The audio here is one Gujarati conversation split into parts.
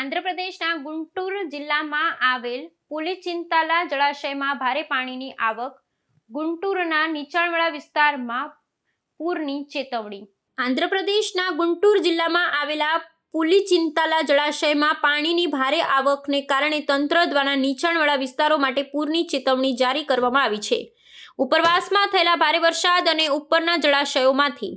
આંધ્રપ્રદેશના ગુંટૂર જિલ્લામાં આવેલ પુલિચિંતાલા જળાશયમાં ભારે પાણીની આવક. ગુંટૂરના નીચાણવાળા વિસ્તારમાં પૂરની ચેતવણી. આંધ્રપ્રદેશના ગુંટૂર જિલ્લામાં આવેલા પુલિચિંતાલા જળાશયમાં પાણીની ભારે આવકને કારણે તંત્ર દ્વારા નીચાણવાળા વિસ્તારો માટે પૂરની ચેતવણી જારી કરવામાં આવી છે. ઉપરવાસમાં થયેલા ભારે વરસાદ અને ઉપરના જળાશયોમાંથી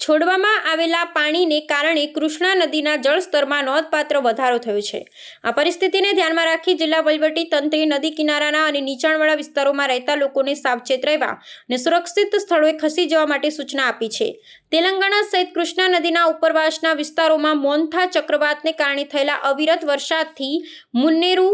છોડવામાં આવેલા પાણીને કારણે કૃષ્ણા નદીના જળસ્તરમાં નોંધપાત્ર વધારો થયો છે. આ પરિસ્થિતિને ધ્યાનમાં રાખી જિલ્લા વહીવટી તંત્રે નદી કિનારાના અને નીચાણવાળા વિસ્તારોમાં રહેતા લોકોને સાવચેત રહેવા અને સુરક્ષિત સ્થળોએ ખસી જવા માટે સૂચના આપી છે. તેલંગાણા સહિત કૃષ્ણા નદીના ઉપરવાસના વિસ્તારોમાં મોન્થા ચક્રવાતને કારણે થયેલા અવિરત વરસાદથી મુન્નેરુ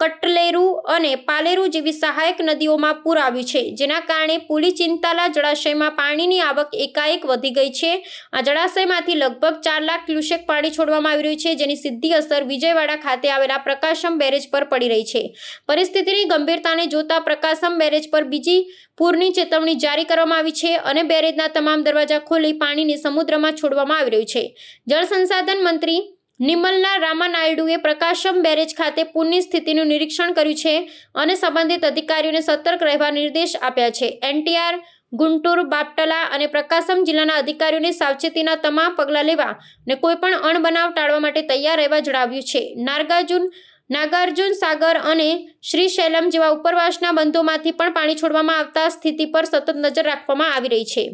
કટલેરુ અને પાલેરુ જેવી સહાયક નદીઓમાં પૂર આવ્યું છે, જેના કારણે પુલિચિંતાલા જળાશયમાં પાણીની આવક એકાએક વધી ગઈ છે. આ જળાશયમાંથી લગભગ ચાર લાખ ક્યુસેક પાણી છોડવામાં આવી રહ્યું છે, જેની સીધી અસર વિજયવાડા ખાતે આવેલા પ્રકાશમ બેરેજ પર પડી રહી છે. પરિસ્થિતિની ગંભીરતાને જોતા પ્રકાશમ બેરેજ પર બીજી પૂરની ચેતવણી જારી કરવામાં આવી છે અને બેરેજના તમામ દરવાજા ખોલી પાણીને સમુદ્રમાં છોડવામાં આવી રહ્યું છે. જળ સંસાધન મંત્રી નિમલના રામાનાયડુએ પ્રકાશમ બેરેજ ખાતે પૂરની સ્થિતિનું નિરીક્ષણ કર્યું છે અને સંબંધિત અધિકારીઓને સતર્ક રહેવા નિર્દેશ આપ્યા છે. એનટીઆર, ગુંટૂર, બાપટલા અને પ્રકાશમ જિલ્લાના અધિકારીઓને સાવચેતીના તમામ પગલાં લેવા અને કોઈપણ અણબનાવ ટાળવા માટે તૈયાર રહેવા જણાવ્યું છે. નાગાર્જુન નાગાર્જુન સાગર અને શ્રીશૈલમ જેવા ઉપરવાસના બંધોમાંથી પણ પાણી છોડવામાં આવતા સ્થિતિ પર સતત નજર રાખવામાં આવી રહી છે.